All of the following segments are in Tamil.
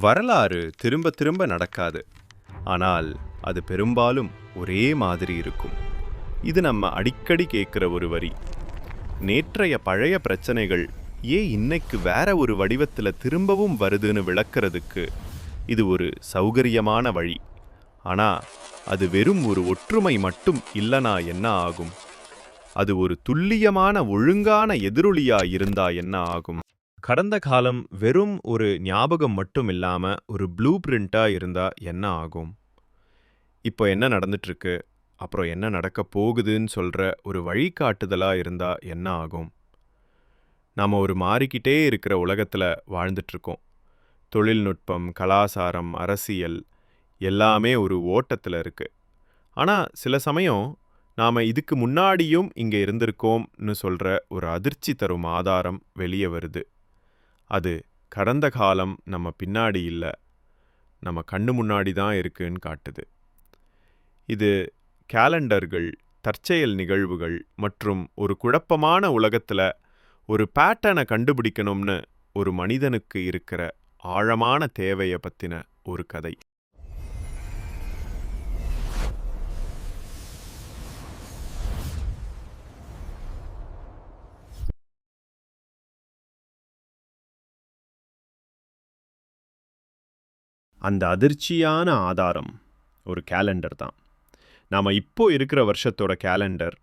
வரலாறு திரும்ப திரும்ப நடக்காது. ஆனால் அது பெரும்பாலும் ஒரே மாதிரி இருக்கும். இது நம்ம அடிக்கடி கேட்குற ஒரு வரி. நேற்றைய பழைய பிரச்சனைகள் ஏன் இன்னைக்கு வேற ஒரு வடிவத்தில் திரும்பவும் வருதுன்னு விளக்கிறதுக்கு இது ஒரு சௌகரியமான வழி. ஆனால் அது வெறும் ஒரு ஒற்றுமை மட்டும் இல்லனா என்ன ஆகும்? அது ஒரு துல்லியமான ஒழுங்கான எதிரொலியா இருந்தா என்ன ஆகும்? கடந்த காலம் வெறும் ஒரு ஞாபகம் மட்டும் இல்லாம ஒரு ப்ளூ பிரிண்டா இருந்தா என்ன ஆகும்? இப்போ என்ன நடந்துட்டு இருக்கு அப்புறம் என்ன நடக்க போகுதுன்னு சொல்ற ஒரு வழிகாட்டுதலா இருந்தா என்ன ஆகும்? நாம ஒரு மாறிக்கிட்டே இருக்கிற உலகத்துல வாழ்ந்துட்டு இருக்கோம் தொழில்நுட்பம் கலாசாரம் அரசியல் எல்லாமே ஒரு ஓட்டத்துல இருக்கு. ஆனா சில சமயம் நாம இதுக்கு முன்னாடியும் இங்க இருந்திருக்கோம்னு சொல்ற ஒரு அதிர்ச்சி தரும் ஆதாரம் வெளியே வருது. அது கடந்த காலம் நம்ம பின்னாடி இல்லை நம்ம கண்ணு முன்னாடி தான் இருக்குன்னு காட்டுது. இது கேலண்டர்கள் தற்செயல் நிகழ்வுகள் மற்றும் ஒரு குழப்பமான உலகத்துல ஒரு பேட்டர்னை கண்டுபிடிக்கணும்னு ஒரு மனிதனுக்கு இருக்கிற ஆழமான தேவையை பற்றின ஒரு கதை. அந்த அதிர்ச்சியான ஆதாரம் ஒரு கேலண்டர் தான். நாம் இப்போ இருக்கிற வருஷத்தோட கேலண்டர்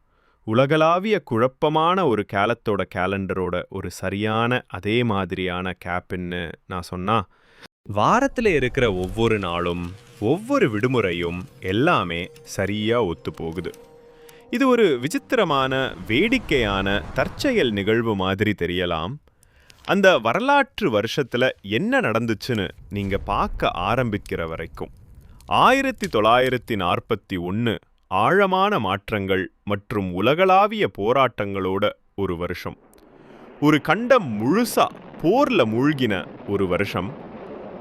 உலகளாவிய குழப்பமான ஒரு கேலத்தோட கேலண்டரோட ஒரு சரியான அதே மாதிரியான கேப்புன்னு நான் சொன்னா வாரத்தில் இருக்கிற ஒவ்வொரு நாளும் ஒவ்வொரு விடுமுறையும் எல்லாமே சரியாக ஒத்து போகுது இது ஒரு விசித்திரமான வேடிக்கையான தற்செயல் நிகழ்வு மாதிரி தெரியலாம். அந்த வரலாற்று வருஷத்தில் என்ன நடந்துச்சுன்னு நீங்கள் பார்க்க ஆரம்பிக்கிற வரைக்கும். ஆயிரத்தி தொள்ளாயிரத்தி நாற்பத்தி ஒன்று ஆழமான மாற்றங்கள் மற்றும் உலகளாவிய போராட்டங்களோட ஒரு வருஷம். ஒரு கண்டம் முழுசா போரில் மூழ்கின ஒரு வருஷம்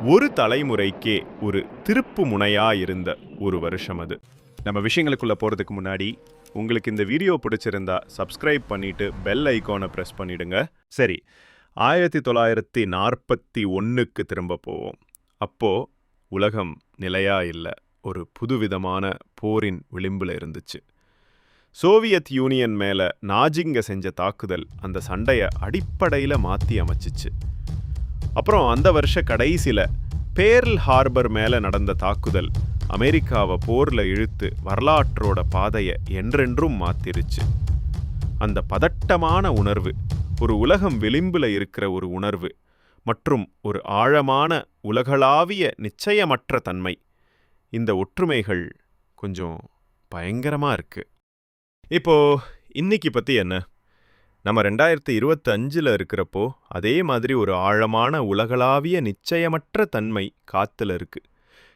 ஒரு தலைமுறைக்கே ஒரு திருப்பு முனையாக இருந்த ஒரு வருஷம் அது. நம்ம விஷயங்களுக்குள்ளே போகிறதுக்கு முன்னாடி உங்களுக்கு இந்த வீடியோ பிடிச்சிருந்தா சப்ஸ்கிரைப் பண்ணிவிட்டு பெல் ஐகானை ப்ரெஸ் பண்ணிவிடுங்க சரி ஆயிரத்தி தொள்ளாயிரத்தி நாற்பத்தி ஒன்றுக்கு திரும்ப போவோம் அப்போ உலகம் நிலையா இல்லை ஒரு புதுவிதமான போரின் விளிம்பில் இருந்துச்சு. சோவியத் யூனியன் மேலே நாஜிங்க செஞ்ச தாக்குதல் அந்த சண்டையை அடிப்படையில் மாற்றி அமைச்சிச்சு. அப்புறம் அந்த வருஷ கடைசியில் பேர்ல் ஹார்பர் மேலே நடந்த தாக்குதல் அமெரிக்காவை போரில் இழுத்து வரலாற்றோட பாதையை என்றென்றும் மாத்திருச்சு. அந்த பதட்டமான உணர்வு ஒரு உலகம் விளிம்புல இருக்கிற ஒரு உணர்வு மற்றும் ஒரு ஆழமான உலகளாவிய நிச்சயமற்ற தன்மை. இந்த ஒற்றுமைகள் கொஞ்சம் பயங்கரமாக இருக்கு. இப்போ இன்னைக்கு பற்றி என்ன? நம்ம ரெண்டாயிரத்தி இருபத்தஞ்சில் இருக்கிறப்போ அதே மாதிரி ஒரு ஆழமான உலகளாவிய நிச்சயமற்ற தன்மை காத்துல இருக்கு.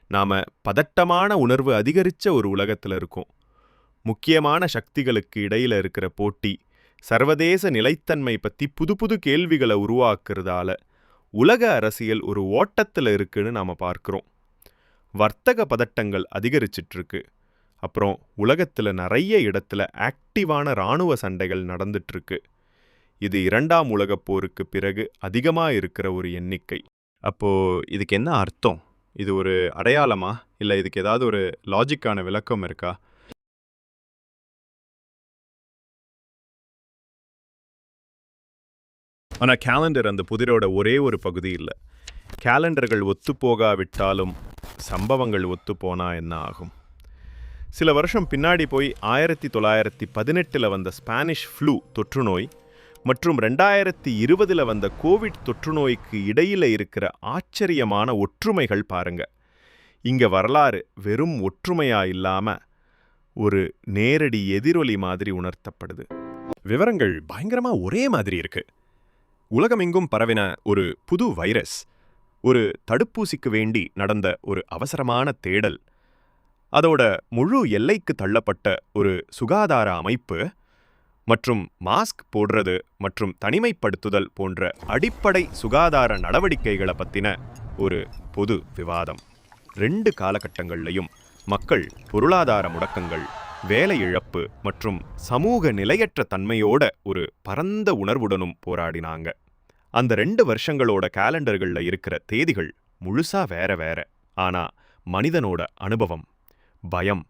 நாம பதட்டமான உணர்வு அதிகரிச்ச ஒரு உலகத்துல இருக்கோம். முக்கியமான சக்திகளுக்கு இடையில இருக்கிற போட்டி சர்வதேச நிலைத்தன்மை பத்தி புது புது கேள்விகளை உருவாக்குறதால உலக அரசியல் ஒரு ஓட்டத்தில் இருக்குன்னு நாம பார்க்குறோம். வர்த்தக பதட்டங்கள் அதிகரிச்சிட்டு இருக்கு அப்புறம் உலகத்துல நிறைய இடத்துல ஆக்டிவான இராணுவ சண்டைகள் நடந்துட்டு இருக்கு இது இரண்டாம் உலகப் போருக்கு பிறகு அதிகமா இருக்கிற ஒரு எண்ணிக்கை. அப்போ இதுக்கு என்ன அர்த்தம்? இது ஒரு அடையாளமா? இல்ல இதுக்கு ஏதாவது ஒரு லாஜிக்கான விளக்கம் இருக்கா? ஆனால் கேலண்டர் அந்த புதிரோட ஒரே ஒரு பகுதி இல்லை. கேலண்டர்கள் ஒத்துப்போகாவிட்டாலும் சம்பவங்கள் ஒத்துப்போனா என்ன ஆகும்? சில வருஷம் பின்னாடி போய் ஆயிரத்தி தொள்ளாயிரத்தி பதினெட்டில் வந்த ஸ்பானிஷ் ஃப்ளூ தொற்றுநோய் மற்றும் ரெண்டாயிரத்தி இருபதில் வந்த கோவிட் தொற்றுநோய்க்கு இடையில் இருக்கிற ஆச்சரியமான ஒற்றுமைகள் பாருங்க. இங்கே வரலாறு வெறும் ஒற்றுமையாக இல்லாமல் ஒரு நேரடி எதிரொலி மாதிரி உணர்த்தப்படுது. விவரங்கள் பயங்கரமாக ஒரே மாதிரி இருக்குது உலகமெங்கும் பரவின ஒரு புது வைரஸ் ஒரு தடுப்பூசிக்கு வேண்டி நடந்த ஒரு அவசரமான தேடல். அதோட முழு எல்லைக்கு தள்ளப்பட்ட ஒரு சுகாதார அமைப்பு மற்றும் மாஸ்க் போடுறது மற்றும் தனிமைப்படுத்துதல் போன்ற அடிப்படை சுகாதார நடவடிக்கைகளை பற்றின ஒரு பொது விவாதம். ரெண்டு காலகட்டங்கள்லையும் மக்கள் பொருளாதார முடக்கங்கள் வேலை இழப்பு மற்றும் சமூக நிலையற்ற தன்மையோட ஒரு பரந்த உணர்வுடனும் போராடினாங்க. அந்த ரெண்டு வருஷங்களோட கேலண்டர்கள்ல இருக்கிற தேதிகள் முழுசா வேற வேற. ஆனா மனிதனோட அனுபவம் பயம்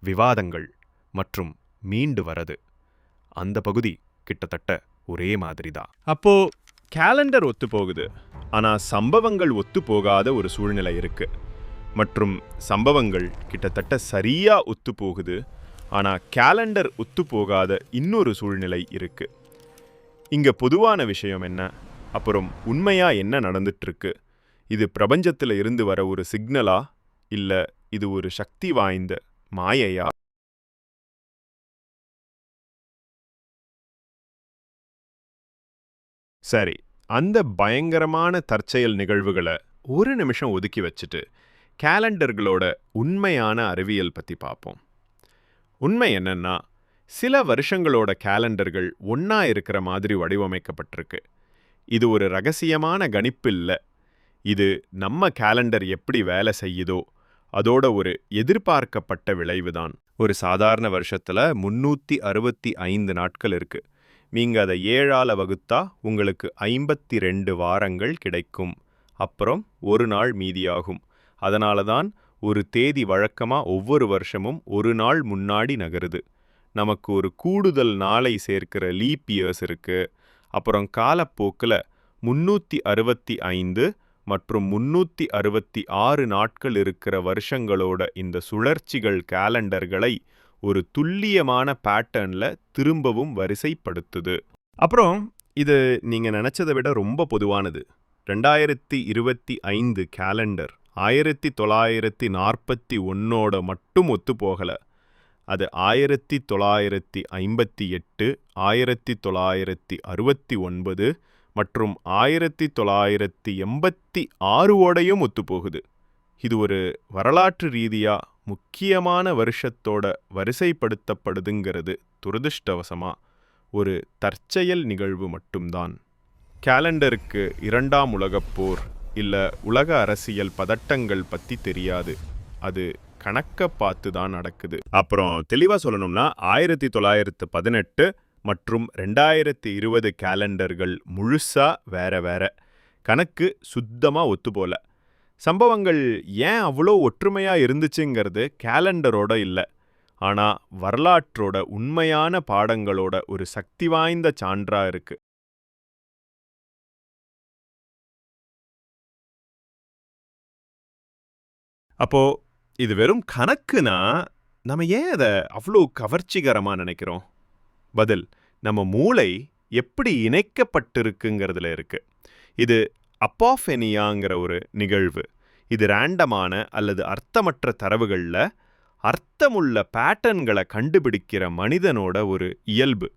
விவாதங்கள் மற்றும் மீண்டு வரது அந்த பகுதி கிட்டத்தட்ட ஒரே மாதிரி தான் அப்போ கேலண்டர் ஒத்து போகுது. ஆனா சம்பவங்கள் ஒத்து போகாத ஒரு சூழ்நிலை இருக்கு. மற்றும் சம்பவங்கள் கிட்டத்தட்ட சரியா ஒத்து போகுது ஆனா கேலண்டர் ஒத்து போகாத இன்னொரு சூழ்நிலை இருக்கு. இங்க பொதுவான விஷயம் என்ன? அப்புறம் உண்மையா என்ன நடந்துட்டு இருக்கு இது பிரபஞ்சத்துல இருந்து வர ஒரு சிக்னலா இல்ல இது ஒரு சக்தி வாய்ந்த மாயையா? சரி அந்த பயங்கரமான தற்செயல் நிகழ்வுகளை ஒரு நிமிஷம் ஒதுக்கி வச்சுட்டு கேலண்டர்களோட உண்மையான அறிவியல் பத்தி பார்ப்போம் உண்மை என்னன்னா சில வருஷங்களோட கேலண்டர்கள் ஒன்றா இருக்கிற மாதிரி வடிவமைக்கப்பட்டிருக்கு. இது ஒரு ரகசியமான கணிப்பு இல்ல இது நம்ம கேலண்டர் எப்படி வேலை செய்யுதோ அதோட ஒரு எதிர்பார்க்கப்பட்ட விளைவுதான். ஒரு சாதாரண வருஷத்துல முன்னூத்தி அறுபத்தி ஐந்து நாட்கள் இருக்கு. நீங்க அதை ஏழால வகுத்தா உங்களுக்கு ஐம்பத்தி ரெண்டு வாரங்கள் கிடைக்கும். அப்புறம் ஒரு நாள் மீதியாகும். அதனால தான் ஒரு தேதி வழக்கமா ஒவ்வொரு வருஷமும் ஒரு நாள் முன்னாடி நகருது. நமக்கு ஒரு கூடுதல் நாளை சேர்க்கிற லீப் இயர்ஸ் இருக்கு. அப்புறம் காலப்போக்கில் முன்னூற்றி அறுபத்தி ஐந்து மற்றும் முன்னூற்றி அறுபத்தி ஆறு நாட்கள் இருக்கிற வருஷங்களோட இந்த சுழற்சிகள் கேலண்டர்களை ஒரு துல்லியமான பேட்டர்ன்ல திரும்பவும் வரிசைப்படுத்துது. அப்புறம் இது நீங்க நினச்சதை விட ரொம்ப பொதுவானது. ரெண்டாயிரத்தி இருபத்தி ஐந்து கேலண்டர் ஆயிரத்தி தொள்ளாயிரத்தி நாற்பத்தி ஒன்னோட மட்டும் ஒத்து அது ஆயிரத்தி தொள்ளாயிரத்தி ஐம்பத்தி எட்டு ஆயிரத்தி தொள்ளாயிரத்தி அறுபத்தி ஒன்பது மற்றும் ஆயிரத்தி தொள்ளாயிரத்தி எண்பத்தி ஆறுவோடையும் ஒத்துப்போகுது. இது ஒரு வரலாற்று ரீதியாக முக்கியமான வருஷத்தோட வரிசைப்படுத்தப்படுதுங்கிறது துரதிர்ஷ்டவசமா. ஒரு தற்செயல் நிகழ்வு மட்டும்தான். கேலண்டருக்கு இரண்டாம் உலகப்போர் இல்லை உலக அரசியல் பதட்டங்கள் பற்றி தெரியாது. அது கணக்க பார்த்து தான் நடக்குது. அப்புறம் தெளிவாக சொல்லணும்னா ஆயிரத்தி தொள்ளாயிரத்து பதினெட்டு மற்றும் ரெண்டாயிரத்தி இருபது கேலண்டர்கள் முழுசாக வேற வேற. கணக்கு சுத்தமா ஒத்துப்போல சம்பவங்கள் ஏன் அவ்வளோ ஒற்றுமையாக இருந்துச்சுங்கிறது கேலண்டரோட இல்லை. ஆனால் வரலாற்றோட உண்மையான பாடங்களோட ஒரு சக்தி வாய்ந்த சான்றா இருக்கு. அப்போ இது வெறும் கணக்குனா நம்ம ஏன் அதை அவ்வளோ கவர்ச்சிகரமாக நினைக்கிறோம்? பதில் நம்ம மூளை எப்படி இணைக்கப்பட்டிருக்குங்கிறதுல இருக்கு. இது அப்பாஃபெனியாங்கிற ஒரு நிகழ்வு. இது ரேண்டமான அல்லது அர்த்தமற்ற தரவுகளில் அர்த்தமுள்ள பேட்டர்ன்களை கண்டுபிடிக்கிற மனிதனோட ஒரு இயல்பு.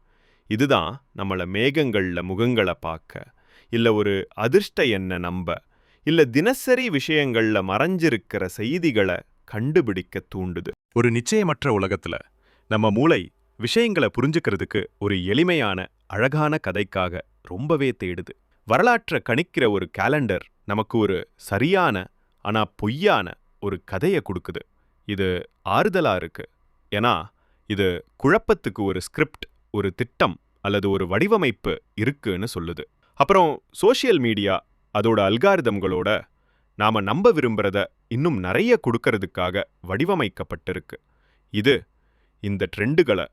இதுதான் நம்மளை மேகங்களில் முகங்களை பார்க்க இல்லை ஒரு அதிர்ஷ்ட எண்ணை நம்ப இல்லை தினசரி விஷயங்களில் மறைஞ்சிருக்கிற செய்திகளை கண்டுபிடிக்க தூண்டுது. ஒரு நிச்சயமற்ற உலகத்துல நம்ம மூளை விஷயங்களை புரிஞ்சுக்கிறதுக்கு ஒரு எளிமையான அழகான கதைக்காக ரொம்பவே தேடுது. வரலாற்றை கணிக்கிற ஒரு கேலண்டர் நமக்கு ஒரு சரியான ஆனா பொய்யான ஒரு கதையை கொடுக்குது. இது ஆறுதலா இருக்கு. ஏன்னா இது குழப்பத்துக்கு ஒரு ஸ்கிரிப்ட் ஒரு திட்டம் அல்லது ஒரு வடிவமைப்பு இருக்குன்னு சொல்லுது. அப்புறம் சோஷியல் மீடியா அதோட அல்காரிதம்களோட நாம நம்ப விரும்புறத இன்னும் நிறைய கொடுக்கறதுக்காக வடிவமைக்கப்பட்டிருக்கு. இது இந்த ட்ரெண்டுகளை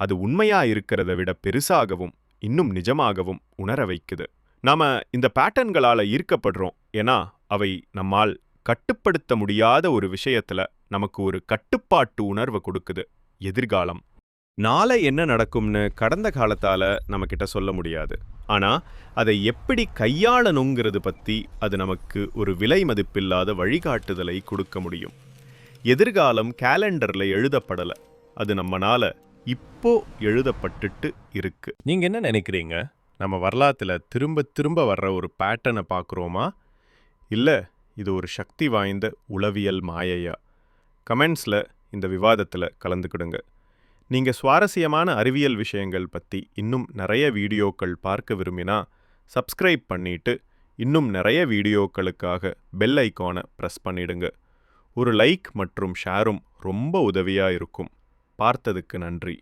அது உண்மையா இருக்கிறத விட பெருசாகவும் இன்னும் நிஜமாகவும் உணர வைக்குது. நாம இந்த பேட்டர்ன்களால ஈர்க்கப்படுறோம். ஏன்னா அவை நம்மால் கட்டுப்படுத்த முடியாத ஒரு விஷயத்துல நமக்கு ஒரு கட்டுப்பாட்டு உணர்வை கொடுக்குது. எதிர்காலம் நாளை என்ன நடக்கும்னு கடந்த காலத்தால் நம்ம கிட்ட சொல்ல முடியாது. ஆனால் அதை எப்படி கையாளணுங்கிறது பற்றி அது நமக்கு ஒரு விலை மதிப்பில்லாத வழிகாட்டுதலை கொடுக்க முடியும். எதிர்காலம் கேலண்டரில் எழுதப்படலை. அது நம்மனால் இப்போ எழுதப்பட்டுட்டு இருக்கு. நீங்கள் என்ன நினைக்கிறீங்க? நம்ம வரலாற்றில் திரும்ப திரும்ப வர்ற ஒரு பேட்டர்னை பார்க்குறோமா இல்லை இது ஒரு சக்தி வாய்ந்த உளவியல் மாயையா? கமெண்ட்ஸில் இந்த விவாதத்தில் கலந்துக்கிடுங்க. நீங்கள் சுவாரஸ்யமான அறிவியல் விஷயங்கள் பற்றி இன்னும் நிறைய வீடியோக்கள் பார்க்க விரும்பினா சப்ஸ்கிரைப் பண்ணிட்டு இன்னும் நிறைய வீடியோக்களுக்காக பெல் ஐக்கானை ப்ரெஸ் பண்ணிடுங்க. ஒரு லைக் மற்றும் ஷேரும் ரொம்ப உதவியாக இருக்கும். பார்த்ததுக்கு நன்றி.